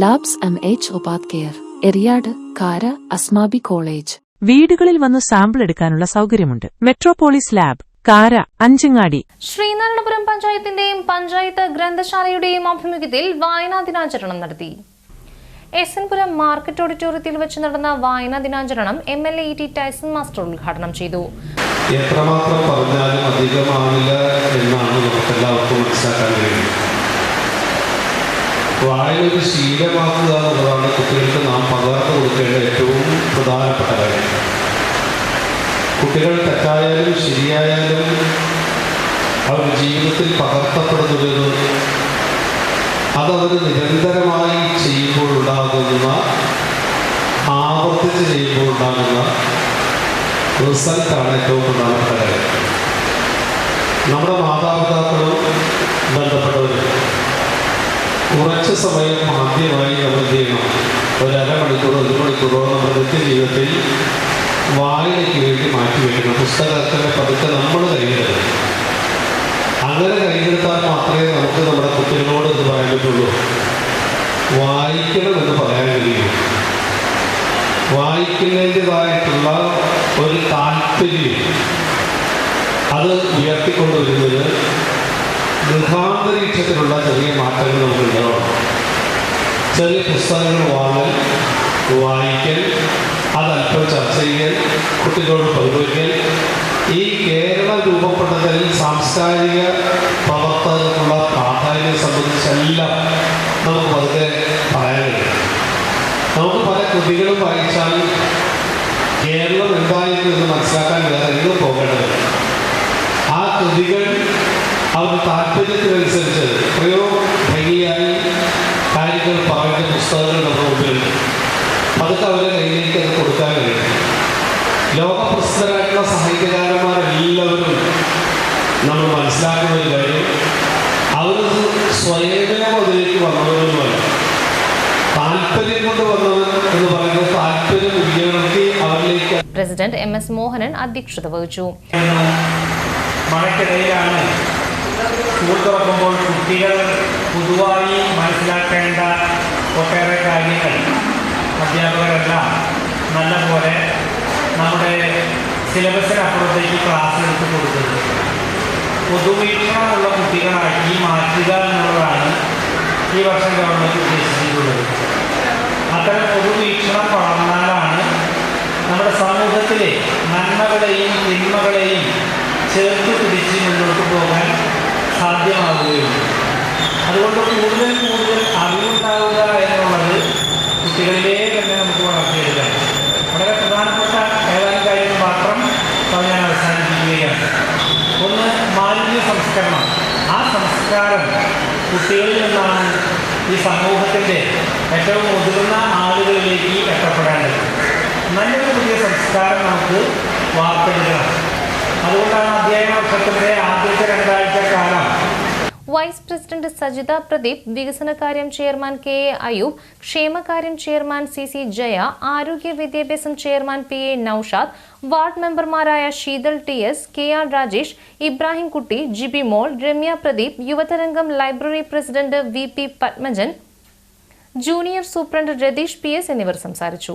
Labs M H ഉപാധ്കയർ Eriyad Kara Asmabi college വീടുകളിൽ വന്ന് സാമ്പിൾ എടുക്കാനുള്ള സൗകര്യമുണ്ട്. മെട്രോപോളിസ് ലാബ് കാര അഞ്ചങ്ങാടി. ശ്രീനാരായണപുരം പഞ്ചായത്തിന്റെയും പഞ്ചായത്ത് ഗ്രന്ഥശാലയുടെയും ആഭിമുഖ്യത്തിൽ വായനാ ദിനാചരണം നടത്തി. എസ് എൻപുരം മാർക്കറ്റ് ഓഡിറ്റോറിയത്തിൽ വെച്ച് നടന്ന വായനാ ദിനാചരണം M L A T Tyson master ഉദ്ഘാടനം ചെയ്തു. എത്രമാത്രം പറഞ്ഞാലും അധികമാവില്ല എന്നാണ് നമുക്കെല്ലാവർക്കും മനസ്സിലാക്കാൻ കഴിയുന്നത് വായന ഒരു ശീലമാക്കുക എന്നുള്ളതാണ് കുട്ടികൾക്ക് നാം പകർന്നു കൊടുക്കേണ്ട ഏറ്റവും പ്രധാനപ്പെട്ട കാര്യം. കുട്ടികൾ തെറ്റായാലും ശരിയായാലും അവർ ജീവിതത്തിൽ പകർത്തപ്പെടുന്നത് അതവർ നിരന്തരമായി ചെയ്യുമ്പോഴുണ്ടാകുന്ന ആവർത്തിച്ച് ചെയ്യുമ്പോൾ ഉണ്ടാകുന്ന റിസൾട്ടാണ് ഏറ്റവും പ്രധാനപ്പെട്ട കാര്യം. നമ്മുടെ മാതാപിതാക്കളും നമ്മുടെ നിത്യജീവിതത്തിൽ വായനയ്ക്ക് വേണ്ടി മാറ്റിവെക്കണം പുസ്തകത്തിലെ പതുക്കെ നമ്മൾ കൈയെടുക്കണം അങ്ങനെ കൈയെടുത്താൽ മാത്രമേ നമുക്ക് നമ്മുടെ കുട്ടികളോട് എന്ന് പറയാൻ പറ്റുള്ളൂ. വായിക്കണം എന്ന് പറയാൻ കഴിയൂ. വായിക്കുന്നതിന്റെതായിട്ടുള്ള ഒരു താല്പര്യം അത് ഉയർത്തിക്കൊണ്ടുവരുന്നത് ഗൃഹാന്തരീക്ഷത്തിലുള്ള ചെറിയ മാറ്റങ്ങൾ നമുക്കുണ്ടാവണം ചെറിയ പുസ്തകങ്ങൾ വാങ്ങൽ വായിക്കൽ അതല്പം ചർച്ച ചെയ്യൽ കുട്ടികളോട് പങ്കുവയ്ക്കൽ. ഈ കേരളം രൂപപ്പെട്ടതിൽ സാംസ്കാരിക പ്രവർത്തനത്തിനുള്ള പ്രാധാന്യം സംബന്ധിച്ചെല്ലാം നമുക്ക് പതുക്കെ പറയാനുണ്ട് നമുക്ക് പല കൃതികളും വായിച്ചാൽ കേരളം എന്തായിരുന്നു എന്ന് മനസ്സിലാക്കാൻ വേറെ എങ്ങും പോകേണ്ടത് ആ കൃതികൾ അവരുടെ താല്പര്യത്തിനനുസരിച്ച് എത്രയോ ഭംഗിയായി കാര്യങ്ങൾ പറയുന്ന പുസ്തകങ്ങൾ നമ്മുടെ മുമ്പിലുണ്ട് അതൊക്കെ അവരുടെ കയ്യിലേക്ക് അത് കൊടുക്കാൻ കഴിയും ലോകപ്രസിദ്ധരായിട്ടുള്ള സാഹിത്യകാരന്മാരെല്ലാവരും നമ്മൾ മനസ്സിലാക്കുന്ന ഒരു കാര്യം അവർ സ്വയം അതിലേക്ക് വന്നവരുമല്ല താല്പര്യം കൊണ്ട് വന്നവൻ എന്ന് പറയുന്നത് താല്പര്യം ഉപയോഗി അവരിലേക്ക് പ്രസിഡന്റ് എം എസ് മോഹനൻ അധ്യക്ഷത വഹിച്ചു. മഴയ്ക്കിടയിലാണ് സ്കൂൾ തുറക്കുമ്പോൾ കുട്ടികൾ പൊതുവായി മനസ്സിലാക്കേണ്ട ഒട്ടേറെ കാര്യങ്ങൾ. അധ്യാപകരെല്ലാം നല്ലപോലെ നമ്മുടെ സിലബസിനപ്പുറത്തേക്ക് ക്ലാസ് എടുത്ത് കൊടുത്തത് പൊതുവീക്ഷണമുള്ള കുട്ടികളാക്കി മാറ്റുക എന്നുള്ളതാണ് ഈ വർഷം ഗവൺമെന്റ് ഉദ്ദേശിച്ചിട്ടുള്ളത്. അത്തരം പൊതുവീക്ഷണം വളർന്നാലാണ് നമ്മുടെ സമൂഹത്തിലെ നന്മകളെയും തിന്മകളെയും ചേർത്ത് പിടിച്ച് മുന്നോട്ട് പോകാൻ സാധ്യമാവുകയുള്ളൂ. അതുകൊണ്ട് കൂടുതൽ കൂടുതൽ അറിവുണ്ടാവുക എന്നുള്ളത് കുട്ടികളിലേ സംസ്കരണം. ആ സംസ്കാരം കുട്ടികളിൽ നിന്നാണ് ഈ സമൂഹത്തിന്റെ ഏറ്റവും മുതിർന്ന ആളുകളിലേക്ക് എത്തപ്പെടേണ്ടത്. നല്ലൊരു പുതിയ സംസ്കാരം നമുക്ക് വാർത്തെടുക്കണം. അതുകൊണ്ടാണ് അധ്യയന വർഷത്തിന്റെ ആദ്യത്തെ രണ്ടാഴ്ച വൈസ് പ്രസിഡന്റ് സജിത പ്രദീപ് വികസനകാര്യം ചെയർമാൻ കെ എ അയൂബ് ക്ഷേമകാര്യം ചെയർമാൻ സി സി ജയ ആരോഗ്യ വിദ്യാഭ്യാസം chairman P A Naushad ward മെമ്പർമാരായ Sheethal T S K R Rajesh Ibrahimkutty Jibimol Ramya Pradeep Yuvatharangam library president V P Padmajan junior superintendent Ratheesh P S എന്നിവർ സംസാരിച്ചു.